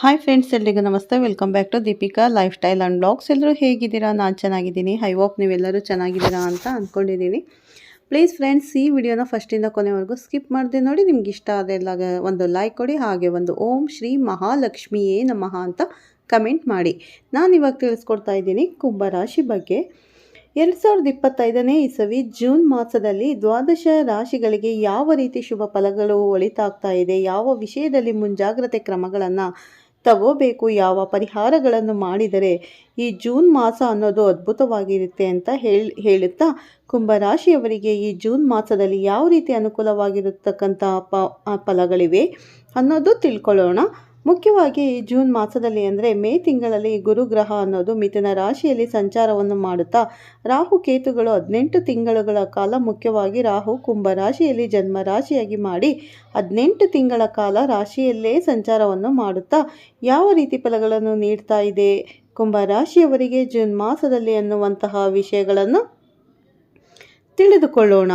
Hi friends ಎಲ್ರಿಗೂ ನಮಸ್ತೆ. Welcome back to Deepika lifestyle and blogs ಎಲ್ಲರೂ ಹೇಗಿದ್ದೀರಾ? ನಾನು ಚೆನ್ನಾಗಿದ್ದೀನಿ. ಐ ಹೋಪ್ ನೀವೆಲ್ಲರೂ ಚೆನ್ನಾಗಿದ್ದೀರಾ ಅಂತ ಅಂದ್ಕೊಂಡಿದ್ದೀನಿ ಪ್ಲೀಸ್ ಫ್ರೆಂಡ್ಸ್ ಈ ವಿಡಿಯೋನ ಫಸ್ಟಿಂದ ಕೊನೆವರೆಗೂ ಸ್ಕಿಪ್ ಮಾಡಿದೆ ನೋಡಿ. ನಿಮ್ಗೆ ಇಷ್ಟ ಅದೆಲ್ಲ ಒಂದು ಲೈಕ್ ಕೊಡಿ, ಹಾಗೆ ಒಂದು ಓಂ ಶ್ರೀ ಮಹಾಲಕ್ಷ್ಮಿಯೇ ನಮಃ ಅಂತ ಕಮೆಂಟ್ ಮಾಡಿ. ನಾನು ಇವಾಗ ತಿಳಿಸ್ಕೊಡ್ತಾ ಇದ್ದೀನಿ ಕುಂಭರಾಶಿ ಬಗ್ಗೆ. ಎರಡು ಸಾವಿರದ ಇಪ್ಪತ್ತೈದನೇ ಇಸವಿ ಜೂನ್ ಮಾಸದಲ್ಲಿ ದ್ವಾದಶ ರಾಶಿಗಳಿಗೆ ಯಾವ ರೀತಿ ಶುಭ ಫಲಗಳು ಒಳಿತಾಗ್ತಾ ಇದೆ, ಯಾವ ವಿಷಯದಲ್ಲಿ ಮುಂಜಾಗ್ರತೆ ಕ್ರಮಗಳನ್ನು ತಗೋಬೇಕು ಯಾವ ಪರಿಹಾರಗಳನ್ನು ಮಾಡಿದರೆ ಈ ಜೂನ್ ಮಾಸ ಅನ್ನೋದು ಅದ್ಭುತವಾಗಿರುತ್ತೆ ಅಂತ ಹೇಳಿ, ಹೇಳುತ್ತಾ ಕುಂಭರಾಶಿಯವರಿಗೆ ಈ ಜೂನ್ ಮಾಸದಲ್ಲಿ ಯಾವ ರೀತಿ ಅನುಕೂಲವಾಗಿರತಕ್ಕಂಥ ಫಲಗಳಿವೆ ಅನ್ನೋದು ತಿಳ್ಕೊಳ್ಳೋಣ. ಮುಖ್ಯವಾಗಿ ಜೂನ್ ಮಾಸದಲ್ಲಿ ಅಂದರೆ ಮೇ ತಿಂಗಳಲ್ಲಿ ಗುರುಗ್ರಹ ಅನ್ನೋದು ಮಿಥುನ ರಾಶಿಯಲ್ಲಿ ಸಂಚಾರವನ್ನು ಮಾಡುತ್ತಾ, ರಾಹು ಕೇತುಗಳು ಹದಿನೆಂಟು ತಿಂಗಳುಗಳ ಕಾಲ ಮುಖ್ಯವಾಗಿ ರಾಹು ಕುಂಭ ರಾಶಿಯಲ್ಲಿ ಜನ್ಮ ರಾಶಿಯಾಗಿ ಮಾಡಿ ಹದಿನೆಂಟು ತಿಂಗಳ ಕಾಲ ರಾಶಿಯಲ್ಲೇ ಸಂಚಾರವನ್ನು ಮಾಡುತ್ತಾ, ಯಾವ ರೀತಿ ಫಲಗಳನ್ನು ನೀಡ್ತಾ ಇದೆ? ಕುಂಭ ರಾಶಿಯವರಿಗೆ ಜೂನ್ ಮಾಸದಲ್ಲಿ ಅನ್ನುವಂತಹ ವಿಷಯಗಳನ್ನು ತಿಳಿದುಕೊಳ್ಳೋಣ.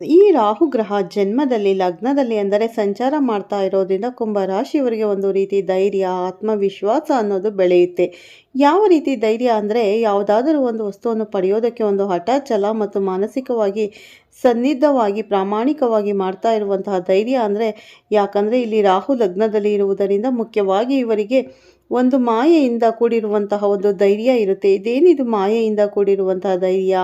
ಈ ರಾಹು ಗ್ರಹ ಜನ್ಮದಲ್ಲಿ, ಲಗ್ನದಲ್ಲಿ ಅಂದರೆ ಸಂಚಾರ ಮಾಡ್ತಾ ಇರೋದ್ರಿಂದ ಕುಂಭರಾಶಿಯವರಿಗೆ ಒಂದು ರೀತಿ ಧೈರ್ಯ, ಆತ್ಮವಿಶ್ವಾಸ ಅನ್ನೋದು ಬೆಳೆಯುತ್ತೆ. ಯಾವ ರೀತಿ ಧೈರ್ಯ ಅಂದರೆ ಯಾವುದಾದರೂ ಒಂದು ವಸ್ತುವನ್ನು ಪಡೆಯೋದಕ್ಕೆ ಒಂದು ಹಠ, ಛಲ ಮತ್ತು ಮಾನಸಿಕವಾಗಿ ಸನ್ನಿಧವಾಗಿ ಪ್ರಾಮಾಣಿಕವಾಗಿ ಮಾಡ್ತಾ ಇರುವಂತಹ ಧೈರ್ಯ ಅಂದರೆ ಯಾಕಂದರೆ ಇಲ್ಲಿ ರಾಹು ಲಗ್ನದಲ್ಲಿ ಇರುವುದರಿಂದ ಮುಖ್ಯವಾಗಿ ಇವರಿಗೆ ಒಂದು ಮಾಯೆಯಿಂದ ಕೂಡಿರುವಂತಹ ಒಂದು ಧೈರ್ಯ ಇರುತ್ತೆ. ಇದೇನಿದು ಮಾಯೆಯಿಂದ ಕೂಡಿರುವಂತಹ ಧೈರ್ಯ?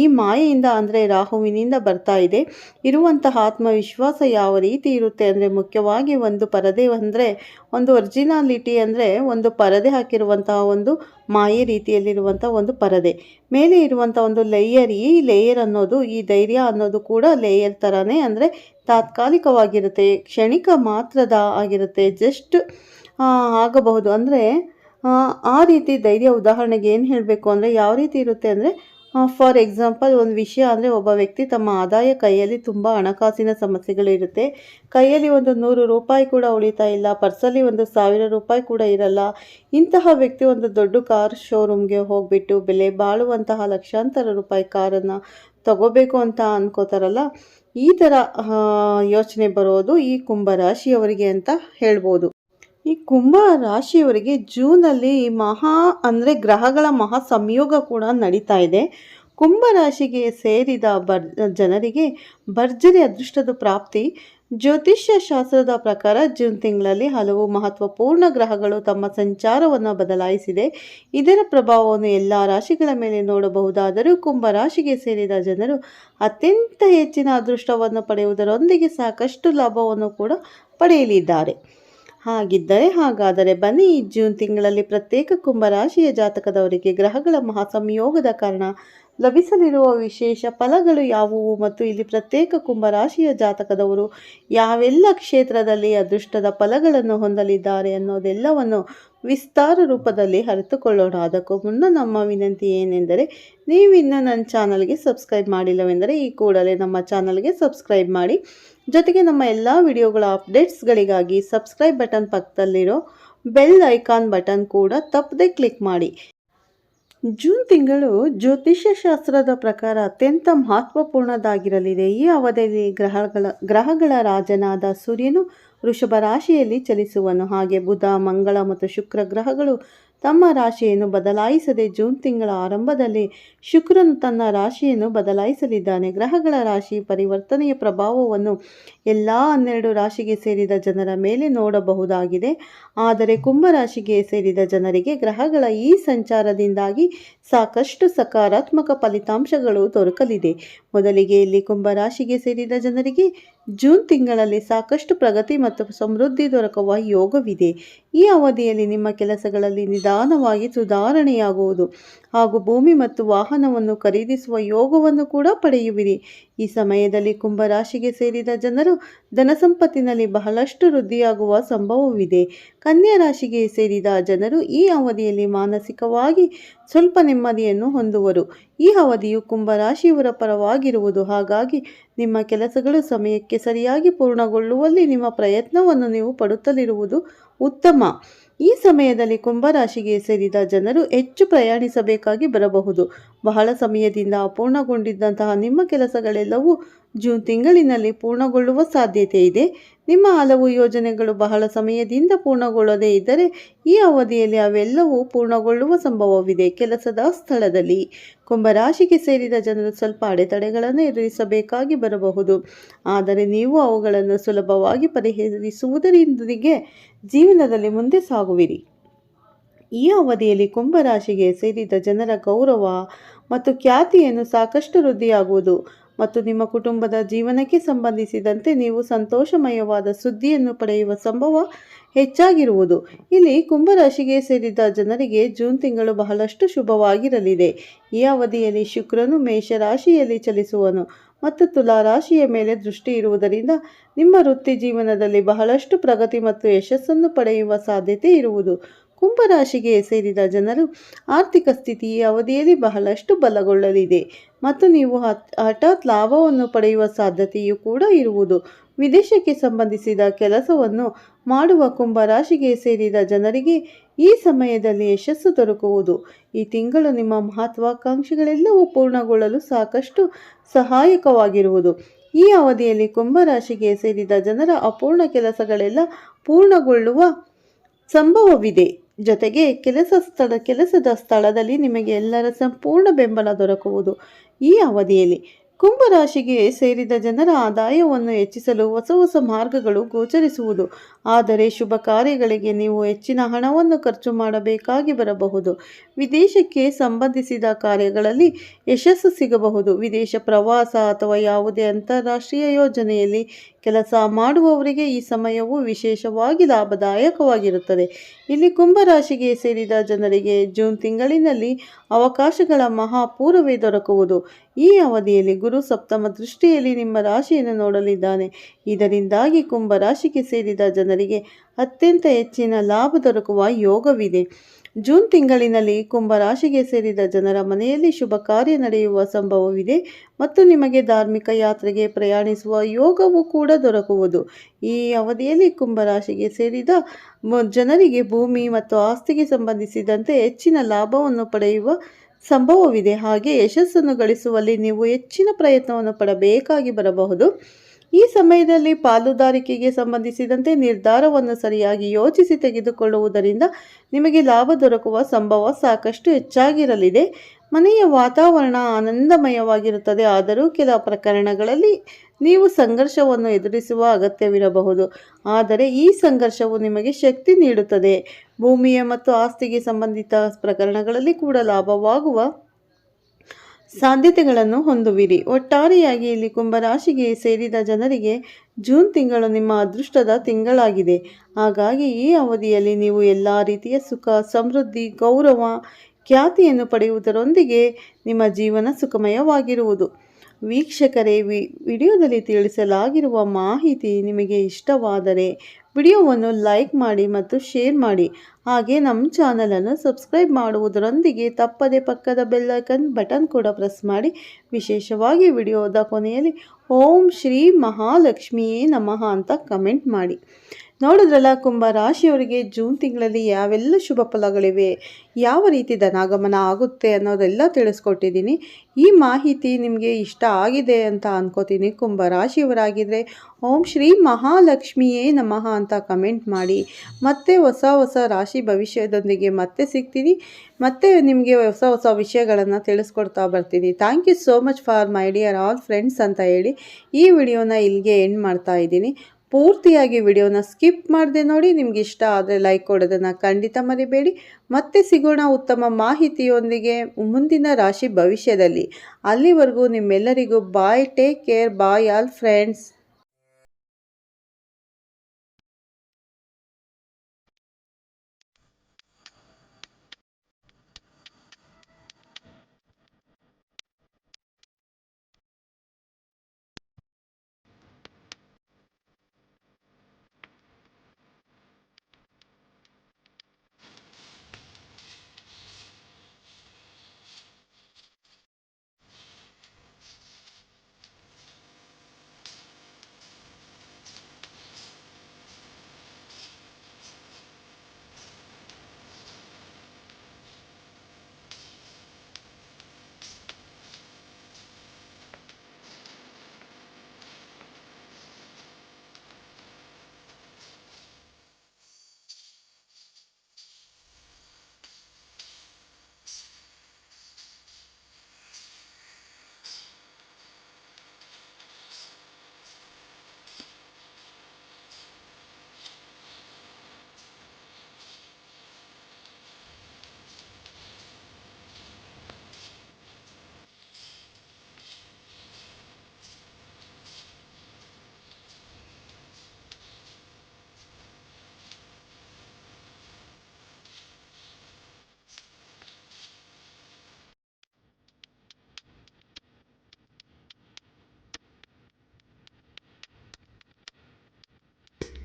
ಈ ಮಾಯೆಯಿಂದ ಅಂದರೆ ರಾಹುವಿನಿಂದ ಬರ್ತಾ ಇದೆ. ಇರುವಂತಹ ಆತ್ಮವಿಶ್ವಾಸ ಯಾವ ರೀತಿ ಇರುತ್ತೆ ಅಂದರೆ ಮುಖ್ಯವಾಗಿ ಒಂದು ಪರದೆ ಅಂದರೆ ಒಂದು ಒರಿಜಿನಾಲಿಟಿ ಅಂದರೆ ಒಂದು ಪರದೆ ಹಾಕಿರುವಂತಹ ಒಂದು ಮಾಯೆ ರೀತಿಯಲ್ಲಿರುವಂಥ ಒಂದು ಪರದೆ. ಮೇಲೆ ಇರುವಂಥ ಒಂದು ಲೇಯರ್ ಈ ಲೇಯರ್ ಅನ್ನೋದು, ಈ ಧೈರ್ಯ ಅನ್ನೋದು ಕೂಡ ಲೇಯರ್ ಥರನೇ ಅಂದರೆ ತಾತ್ಕಾಲಿಕವಾಗಿರುತ್ತೆ. ಕ್ಷಣಿಕ ಮಾತ್ರದ ಆಗಿರುತ್ತೆ. ಜಸ್ಟ್ ಆಗಬಹುದು. ಅಂದರೆ, ಆ ರೀತಿ ಧೈರ್ಯ ಉದಾಹರಣೆಗೆ ಏನು ಹೇಳಬೇಕು ಅಂದರೆ, ಯಾವ ರೀತಿ ಇರುತ್ತೆ ಅಂದರೆ ಫಾರ್ ಎಕ್ಸಾಂಪಲ್ ಒಂದು ವಿಷಯ ಅಂದರೆ, ಒಬ್ಬ ವ್ಯಕ್ತಿ ತಮ್ಮ ಆದಾಯ ಕೈಯಲ್ಲಿ ತುಂಬ ಹಣಕಾಸಿನ ಸಮಸ್ಯೆಗಳಿರುತ್ತೆ. ಕೈಯಲ್ಲಿ ಒಂದು ನೂರು ರೂಪಾಯಿ ಕೂಡ ಉಳಿತಾ ಇಲ್ಲ, ಪರ್ಸಲ್ಲಿ ಒಂದು ಸಾವಿರ ರೂಪಾಯಿ ಕೂಡ ಇರಲ್ಲ. ಇಂತಹ ವ್ಯಕ್ತಿ ಒಂದು ದೊಡ್ಡ ಕಾರ್ ಶೋರೂಮ್ಗೆ ಹೋಗಿಬಿಟ್ಟು ಬೆಲೆ ಬಾಳುವಂತಹ ಲಕ್ಷಾಂತರ ರೂಪಾಯಿ ಕಾರನ್ನು ತಗೋಬೇಕು ಅಂತ ಅನ್ಕೋತಾರಲ್ಲ, ಈ ಥರ ಯೋಚನೆ ಬರೋದು ಈ ಕುಂಭರಾಶಿಯವರಿಗೆ ಅಂತ ಹೇಳ್ಬೋದು. ಈ ಕುಂಭ ರಾಶಿಯವರಿಗೆ ಜೂನಲ್ಲಿ ಮಹಾ, ಅಂದರೆ ಗ್ರಹಗಳ ಮಹಾ ಸಂಯೋಗ ಕೂಡ ನಡೀತಾ ಇದೆ. ಕುಂಭ ರಾಶಿಗೆ ಸೇರಿದ ಬರ್, ಜನರಿಗೆ ಭರ್ಜರಿ ಅದೃಷ್ಟದ ಪ್ರಾಪ್ತಿ. ಜ್ಯೋತಿಷ್ಯ ಶಾಸ್ತ್ರದ ಪ್ರಕಾರ ಜೂನ್ ತಿಂಗಳಲ್ಲಿ ಹಲವು ಮಹತ್ವಪೂರ್ಣ ಗ್ರಹಗಳು ತಮ್ಮ ಸಂಚಾರವನ್ನು ಬದಲಾಯಿಸಿದೆ. ಇದರ ಪ್ರಭಾವವನ್ನು ಎಲ್ಲ ರಾಶಿಗಳ ಮೇಲೆ ನೋಡಬಹುದಾದರೂ ಕುಂಭ ರಾಶಿಗೆ ಸೇರಿದ ಜನರು ಅತ್ಯಂತ ಹೆಚ್ಚಿನ ಅದೃಷ್ಟವನ್ನು ಪಡೆಯುವುದರೊಂದಿಗೆ ಸಾಕಷ್ಟು ಲಾಭವನ್ನು ಕೂಡ ಪಡೆಯಲಿದ್ದಾರೆ. ಹಾಗಿದ್ದರೆ ಹಾಗಾದರೆ ಬನ್ನಿ ಜೂನ್ ತಿಂಗಳಲ್ಲಿ ಪ್ರತ್ಯೇಕ ಕುಂಭರಾಶಿಯ ಜಾತಕದವರಿಗೆ ಗ್ರಹಗಳ ಮಹಾಸಂಯೋಗದ ಕಾರಣ ಲಭಿಸಲಿರುವ ವಿಶೇಷ ಫಲಗಳು ಯಾವುವು ಮತ್ತು ಇಲ್ಲಿ ಪ್ರತ್ಯೇಕ ಕುಂಭರಾಶಿಯ ಜಾತಕದವರು ಯಾವೆಲ್ಲ ಕ್ಷೇತ್ರದಲ್ಲಿ ಅದೃಷ್ಟದ ಫಲಗಳನ್ನು ಹೊಂದಲಿದ್ದಾರೆ ಅನ್ನೋದೆಲ್ಲವನ್ನು ವಿಸ್ತಾರ ರೂಪದಲ್ಲಿ ಅರಿತುಕೊಳ್ಳೋಣ. ಅದಕ್ಕೂ ಮುನ್ನ ನಮ್ಮ ವಿನಂತಿ ಏನೆಂದರೆ ನೀವಿನ್ನೂ ನನ್ನ ಚಾನಲ್ಗೆ ಸಬ್ಸ್ಕ್ರೈಬ್ ಮಾಡಿಲ್ಲವೆಂದರೆ ಈ ಕೂಡಲೇ ನಮ್ಮ ಚಾನಲ್ಗೆ ಸಬ್ಸ್ಕ್ರೈಬ್ ಮಾಡಿ. ಜೊತೆಗೆ ನಮ್ಮ ಎಲ್ಲ ವಿಡಿಯೋಗಳ ಅಪ್ಡೇಟ್ಸ್ಗಳಿಗಾಗಿ ಸಬ್ಸ್ಕ್ರೈಬ್ ಬಟನ್ ಪಕ್ಕದಲ್ಲಿರೋ ಬೆಲ್ ಐಕಾನ್ ಬಟನ್ ಕೂಡ ತಪ್ಪದೆ ಕ್ಲಿಕ್ ಮಾಡಿ. ಜೂನ್ ತಿಂಗಳು ಜ್ಯೋತಿಷ್ಯ ಶಾಸ್ತ್ರದ ಪ್ರಕಾರ ಅತ್ಯಂತ ಮಹತ್ವಪೂರ್ಣದಾಗಿರಲಿದೆ. ಈ ಅವಧಿಯಲ್ಲಿ ಗ್ರಹಗಳ ಗ್ರಹಗಳ ರಾಜನಾದ ಸೂರ್ಯನು ವೃಷಭ ರಾಶಿಯಲ್ಲಿ ಚಲಿಸುವನು. ಹಾಗೆ ಬುಧ, ಮಂಗಳ ಮತ್ತು ಶುಕ್ರ ಗ್ರಹಗಳು ತಮ್ಮ ರಾಶಿಯನ್ನು ಬದಲಾಯಿಸದೆ ಜೂನ್ ತಿಂಗಳ ಆರಂಭದಲ್ಲಿ ಶುಕ್ರನು ತನ್ನ ರಾಶಿಯನ್ನು ಬದಲಾಯಿಸಲಿದ್ದಾನೆ. ಗ್ರಹಗಳ ರಾಶಿ ಪರಿವರ್ತನೆಯ ಪ್ರಭಾವವನ್ನು ಎಲ್ಲ ಹನ್ನೆರಡು ರಾಶಿಗೆ ಸೇರಿದ ಜನರ ಮೇಲೆ ನೋಡಬಹುದಾಗಿದೆ. ಆದರೆ ಕುಂಭರಾಶಿಗೆ ಸೇರಿದ ಜನರಿಗೆ ಗ್ರಹಗಳ ಈ ಸಂಚಾರದಿಂದಾಗಿ ಸಾಕಷ್ಟು ಸಕಾರಾತ್ಮಕ ಫಲಿತಾಂಶಗಳು ದೊರಕಲಿದೆ. ಮೊದಲಿಗೆ ಇಲ್ಲಿ ಕುಂಭರಾಶಿಗೆ ಸೇರಿದ ಜನರಿಗೆ ಜೂನ್ ತಿಂಗಳಲ್ಲಿ ಸಾಕಷ್ಟು ಪ್ರಗತಿ ಮತ್ತು ಸಮೃದ್ಧಿ ದೊರಕುವ ಯೋಗವಿದೆ. ಈ ಅವಧಿಯಲ್ಲಿ ನಿಮ್ಮ ಕೆಲಸಗಳಲ್ಲಿ ನಿಧಾನವಾಗಿ ಸುಧಾರಣೆಯಾಗುವುದು ಹಾಗೂ ಭೂಮಿ ಮತ್ತು ವಾಹನವನ್ನು ಖರೀದಿಸುವ ಯೋಗವನ್ನು ಕೂಡ ಪಡೆಯುವಿರಿ. ಈ ಸಮಯದಲ್ಲಿ ಕುಂಭರಾಶಿಗೆ ಸೇರಿದ ಜನರು ಧನಸಂಪತ್ತಿನಲ್ಲಿ ಬಹಳಷ್ಟು ವೃದ್ಧಿಯಾಗುವ ಸಂಭವವಿದೆ. ಕನ್ಯಾ ರಾಶಿಗೆ ಸೇರಿದ ಜನರು ಈ ಅವಧಿಯಲ್ಲಿ ಮಾನಸಿಕವಾಗಿ ಸ್ವಲ್ಪ ನೆಮ್ಮದಿಯನ್ನು ಹೊಂದುವರು. ಈ ಅವಧಿಯು ಕುಂಭರಾಶಿಯವರ ಪರವಾಗಿರುವುದು. ಹಾಗಾಗಿ ನಿಮ್ಮ ಕೆಲಸಗಳು ಸಮಯಕ್ಕೆ ಸರಿಯಾಗಿ ಪೂರ್ಣಗೊಳ್ಳುವಲ್ಲಿ ನಿಮ್ಮ ಪ್ರಯತ್ನವನ್ನು ನೀವು ಪಡುತ್ತಲಿರುವುದು ಉತ್ತಮ. ಈ ಸಮಯದಲ್ಲಿ ಕುಂಭರಾಶಿಗೆ ಸೇರಿದ ಜನರು ಹೆಚ್ಚು ಪ್ರಯಾಣಿಸಬೇಕಾಗಿ ಬರಬಹುದು. ಬಹಳ ಸಮಯದಿಂದ ಅಪೂರ್ಣಗೊಂಡಿದ್ದಂತಹ ನಿಮ್ಮ ಕೆಲಸಗಳೆಲ್ಲವೂ ಜೂನ್ ತಿಂಗಳಿನಲ್ಲಿ ಪೂರ್ಣಗೊಳ್ಳುವ ಸಾಧ್ಯತೆ ಇದೆ. ನಿಮ್ಮ ಹಲವು ಯೋಜನೆಗಳು ಬಹಳ ಸಮಯದಿಂದ ಪೂರ್ಣಗೊಳ್ಳದೇ ಇದ್ದರೆ ಈ ಅವಧಿಯಲ್ಲಿ ಅವೆಲ್ಲವೂ ಪೂರ್ಣಗೊಳ್ಳುವ ಸಂಭವವಿದೆ. ಕೆಲಸದ ಸ್ಥಳದಲ್ಲಿ ಕುಂಭರಾಶಿಗೆ ಸೇರಿದ ಜನರು ಸ್ವಲ್ಪ ಅಡೆತಡೆಗಳನ್ನು ಎದುರಿಸಬೇಕಾಗಿ ಬರಬಹುದು. ಆದರೆ ನೀವು ಅವುಗಳನ್ನು ಸುಲಭವಾಗಿ ಪರಿಹರಿಸುವುದರೊಂದಿಗೆ ಜೀವನದಲ್ಲಿ ಮುಂದೆ ಸಾಗುವಿರಿ. ಈ ಅವಧಿಯಲ್ಲಿ ಕುಂಭರಾಶಿಗೆ ಸೇರಿದ ಜನರ ಗೌರವ ಮತ್ತು ಖ್ಯಾತಿಯನ್ನು ಸಾಕಷ್ಟು ವೃದ್ಧಿಯಾಗುವುದು. ಮತ್ತು ನಿಮ್ಮ ಕುಟುಂಬದ ಜೀವನಕ್ಕೆ ಸಂಬಂಧಿಸಿದಂತೆ ನೀವು ಸಂತೋಷಮಯವಾದ ಸುದ್ದಿಯನ್ನು ಪಡೆಯುವ ಸಂಭವ ಹೆಚ್ಚಾಗಿರುವುದು. ಇಲ್ಲಿ ಕುಂಭರಾಶಿಗೆ ಸೇರಿದ ಜನರಿಗೆ ಜೂನ್ ತಿಂಗಳು ಬಹಳಷ್ಟು ಶುಭವಾಗಿರಲಿದೆ. ಈ ಅವಧಿಯಲ್ಲಿ ಶುಕ್ರನು ಮೇಷರಾಶಿಯಲ್ಲಿ ಚಲಿಸುವನು ಮತ್ತು ತುಲಾ ರಾಶಿಯ ಮೇಲೆ ದೃಷ್ಟಿ ಇರುವುದರಿಂದ ನಿಮ್ಮ ವೃತ್ತಿ ಜೀವನದಲ್ಲಿ ಬಹಳಷ್ಟು ಪ್ರಗತಿ ಮತ್ತು ಯಶಸ್ಸನ್ನು ಪಡೆಯುವ ಸಾಧ್ಯತೆ ಇರುವುದು. ಕುಂಭರಾಶಿಗೆ ಸೇರಿದ ಜನರು ಆರ್ಥಿಕ ಸ್ಥಿತಿ ಈ ಅವಧಿಯಲ್ಲಿ ಬಹಳಷ್ಟು ಬಲಗೊಳ್ಳಲಿದೆ. ಮತ್ತು ನೀವು ಹಠಾತ್ ಲಾಭವನ್ನು ಪಡೆಯುವ ಸಾಧ್ಯತೆಯೂ ಕೂಡ ಇರುವುದು. ವಿದೇಶಕ್ಕೆ ಸಂಬಂಧಿಸಿದ ಕೆಲಸವನ್ನು ಮಾಡುವ ಕುಂಭರಾಶಿಗೆ ಸೇರಿದ ಜನರಿಗೆ ಈ ಸಮಯದಲ್ಲಿ ಯಶಸ್ಸು ದೊರಕುವುದು. ಈ ತಿಂಗಳು ನಿಮ್ಮ ಮಹತ್ವಾಕಾಂಕ್ಷೆಗಳೆಲ್ಲವೂ ಪೂರ್ಣಗೊಳ್ಳಲು ಸಾಕಷ್ಟು ಸಹಾಯಕವಾಗಿರುವುದು. ಈ ಅವಧಿಯಲ್ಲಿ ಕುಂಭರಾಶಿಗೆ ಸೇರಿದ ಜನರ ಅಪೂರ್ಣ ಕೆಲಸಗಳೆಲ್ಲ ಪೂರ್ಣಗೊಳ್ಳುವ ಸಂಭವವಿದೆ. ಜೊತೆಗೆ ಕೆಲಸ ಸ್ಥಳ, ಕೆಲಸದ ಸ್ಥಳದಲ್ಲಿ ನಿಮಗೆ ಎಲ್ಲರ ಸಂಪೂರ್ಣ ಬೆಂಬಲ ದೊರಕುವುದು. ಈ ಅವಧಿಯಲ್ಲಿ ಕುಂಭರಾಶಿಗೆ ಸೇರಿದ ಜನರ ಆದಾಯವನ್ನು ಹೆಚ್ಚಿಸಲು ಹೊಸ ಹೊಸ ಮಾರ್ಗಗಳು ಗೋಚರಿಸುವುದು. ಆದರೆ ಶುಭ ಕಾರ್ಯಗಳಿಗೆ ನೀವು ಹೆಚ್ಚಿನ ಹಣವನ್ನು ಖರ್ಚು ಮಾಡಬೇಕಾಗಿ ಬರಬಹುದು. ವಿದೇಶಕ್ಕೆ ಸಂಬಂಧಿಸಿದ ಕಾರ್ಯಗಳಲ್ಲಿ ಯಶಸ್ಸು ಸಿಗಬಹುದು. ವಿದೇಶ ಪ್ರವಾಸ ಅಥವಾ ಯಾವುದೇ ಅಂತಾರಾಷ್ಟ್ರೀಯ ಯೋಜನೆಯಲ್ಲಿ ಕೆಲಸ ಮಾಡುವವರಿಗೆ ಈ ಸಮಯವು ವಿಶೇಷವಾಗಿ ಲಾಭದಾಯಕವಾಗಿರುತ್ತದೆ. ಇಲ್ಲಿ ಕುಂಭರಾಶಿಗೆ ಸೇರಿದ ಜನರಿಗೆ ಜೂನ್ ತಿಂಗಳಿನಲ್ಲಿ ಅವಕಾಶಗಳ ಮಹಾಪೂರ್ವವೇ ದೊರಕುವುದು. ಈ ಅವಧಿಯಲ್ಲಿ ಗುರು ಸಪ್ತಮ ದೃಷ್ಟಿಯಲ್ಲಿ ನಿಮ್ಮ ರಾಶಿಯನ್ನು ನೋಡಲಿದ್ದಾನೆ. ಇದರಿಂದಾಗಿ ಕುಂಭರಾಶಿಗೆ ಸೇರಿದ ಜನರಿಗೆ ಅತ್ಯಂತ ಹೆಚ್ಚಿನ ಲಾಭ ದೊರಕುವ ಯೋಗವಿದೆ. ಜೂನ್ ತಿಂಗಳಿನಲ್ಲಿ ಕುಂಭರಾಶಿಗೆ ಸೇರಿದ ಜನರ ಮನೆಯಲ್ಲಿ ಶುಭ ಕಾರ್ಯ ನಡೆಯುವ ಸಂಭವವಿದೆ ಮತ್ತು ನಿಮಗೆ ಧಾರ್ಮಿಕ ಯಾತ್ರೆಗೆ ಪ್ರಯಾಣಿಸುವ ಯೋಗವೂ ಕೂಡ ದೊರಕುವುದು. ಈ ಅವಧಿಯಲ್ಲಿ ಕುಂಭರಾಶಿಗೆ ಸೇರಿದ ಜನರಿಗೆ ಭೂಮಿ ಮತ್ತು ಆಸ್ತಿಗೆ ಸಂಬಂಧಿಸಿದಂತೆ ಹೆಚ್ಚಿನ ಲಾಭವನ್ನು ಪಡೆಯುವ ಸಂಭವವಿದೆ. ಹಾಗೆ ಯಶಸ್ಸನ್ನು ಗಳಿಸುವಲ್ಲಿ ನೀವು ಹೆಚ್ಚಿನ ಪ್ರಯತ್ನವನ್ನು ಪಡಬೇಕಾಗಿ ಬರಬಹುದು. ಈ ಸಮಯದಲ್ಲಿ ಪಾಲುದಾರಿಕೆಗೆ ಸಂಬಂಧಿಸಿದಂತೆ ನಿರ್ಧಾರವನ್ನು ಸರಿಯಾಗಿ ಯೋಚಿಸಿ ತೆಗೆದುಕೊಳ್ಳುವುದರಿಂದ ನಿಮಗೆ ಲಾಭ ದೊರಕುವ ಸಂಭವ ಸಾಕಷ್ಟು ಹೆಚ್ಚಾಗಿರಲಿದೆ. ಮನೆಯ ವಾತಾವರಣ ಆನಂದಮಯವಾಗಿರುತ್ತದೆ. ಆದರೂ ಕೆಲ ಪ್ರಕರಣಗಳಲ್ಲಿ ನೀವು ಸಂಘರ್ಷವನ್ನು ಎದುರಿಸುವ ಅಗತ್ಯವಿರಬಹುದು. ಆದರೆ ಈ ಸಂಘರ್ಷವು ನಿಮಗೆ ಶಕ್ತಿ ನೀಡುತ್ತದೆ. ಭೂಮಿಯ ಮತ್ತು ಆಸ್ತಿಗೆ ಸಂಬಂಧಿತ ಪ್ರಕರಣಗಳಲ್ಲಿ ಕೂಡ ಲಾಭವಾಗುವ ಸಾಧ್ಯತೆಗಳನ್ನು ಹೊಂದುವಿರಿ. ಒಟ್ಟಾರೆಯಾಗಿ ಇಲ್ಲಿ ಕುಂಭರಾಶಿಗೆ ಸೇರಿದ ಜನರಿಗೆ ಜೂನ್ ತಿಂಗಳು ನಿಮ್ಮ ಅದೃಷ್ಟದ ತಿಂಗಳಾಗಿದೆ. ಹಾಗಾಗಿ ಈ ಅವಧಿಯಲ್ಲಿ ನೀವು ಎಲ್ಲ ರೀತಿಯ ಸುಖ, ಸಮೃದ್ಧಿ, ಗೌರವ, ಖ್ಯಾತಿಯನ್ನು ಪಡೆಯುವುದರೊಂದಿಗೆ ನಿಮ್ಮ ಜೀವನ ಸುಖಮಯವಾಗಿರುವುದು. ವೀಕ್ಷಕರೇ ವಿಡಿಯೋದಲ್ಲಿ ತಿಳಿಸಲಾಗಿರುವ ಮಾಹಿತಿ ನಿಮಗೆ ಇಷ್ಟವಾದರೆ ವಿಡಿಯೋವನ್ನು ಲೈಕ್ ಮಾಡಿ ಮತ್ತು ಶೇರ್ ಮಾಡಿ. ಹಾಗೆ ನಮ್ಮ ಚಾನಲನ್ನು ಸಬ್ಸ್ಕ್ರೈಬ್ ಮಾಡುವುದರೊಂದಿಗೆ ತಪ್ಪದೆ ಪಕ್ಕದ ಬೆಲ್ಲೈಕನ್ ಬಟನ್ ಕೂಡ ಪ್ರೆಸ್ ಮಾಡಿ. ವಿಶೇಷವಾಗಿ ವಿಡಿಯೋದ ಕೊನೆಯಲ್ಲಿ ಓಂ ಶ್ರೀ ಮಹಾಲಕ್ಷ್ಮಿಯೇ ನಮಃ ಅಂತ ಕಮೆಂಟ್ ಮಾಡಿ. ನೋಡಿದ್ರಲ್ಲ, ಕುಂಭ ರಾಶಿಯವರಿಗೆ ಜೂನ್ ತಿಂಗಳಲ್ಲಿ ಯಾವೆಲ್ಲ ಶುಭ ಫಲಗಳಿವೆ, ಯಾವ ರೀತಿ ಧನಾಗಮನ ಆಗುತ್ತೆ ಅನ್ನೋದೆಲ್ಲ ತಿಳಿಸ್ಕೊಟ್ಟಿದ್ದೀನಿ. ಈ ಮಾಹಿತಿ ನಿಮಗೆ ಇಷ್ಟ ಆಗಿದೆ ಅಂತ ಅನ್ಕೋತೀನಿ. ಕುಂಭ ರಾಶಿಯವರಾಗಿದ್ದರೆ ಓಂ ಶ್ರೀ ಮಹಾಲಕ್ಷ್ಮಿಯೇ ನಮಃ ಅಂತ ಕಮೆಂಟ್ ಮಾಡಿ. ಮತ್ತೆ ಹೊಸ ಹೊಸ ರಾಶಿ ಭವಿಷ್ಯದೊಂದಿಗೆ ಮತ್ತೆ ಸಿಗ್ತೀನಿ. ಮತ್ತೆ ನಿಮಗೆ ಹೊಸ ಹೊಸ ವಿಷಯಗಳನ್ನು ತಿಳಿಸ್ಕೊಡ್ತಾ ಬರ್ತೀನಿ. Thank you so much for my dear all friends ಅಂತ ಹೇಳಿ ಈ ವಿಡಿಯೋನ ಇಲ್ಲಿಗೆ ಎಂಡ್ ಮಾಡ್ತಾ ಇದ್ದೀನಿ. ಪೂರ್ತಿಯಾಗಿ ವಿಡಿಯೋನ ಸ್ಕಿಪ್ ಮಾಡದೆ ನೋಡಿ, ನಿಮ್ಗೆ ಇಷ್ಟ ಆದರೆ ಲೈಕ್ ಕೊಡೋದನ್ನು ಖಂಡಿತ ಮರಿಬೇಡಿ. ಮತ್ತೆ ಸಿಗೋಣ ಉತ್ತಮ ಮಾಹಿತಿಯೊಂದಿಗೆ ಮುಂದಿನ ರಾಶಿ ಭವಿಷ್ಯದಲ್ಲಿ. ಅಲ್ಲಿವರೆಗೂ ನಿಮ್ಮೆಲ್ಲರಿಗೂ bye take care bye all friends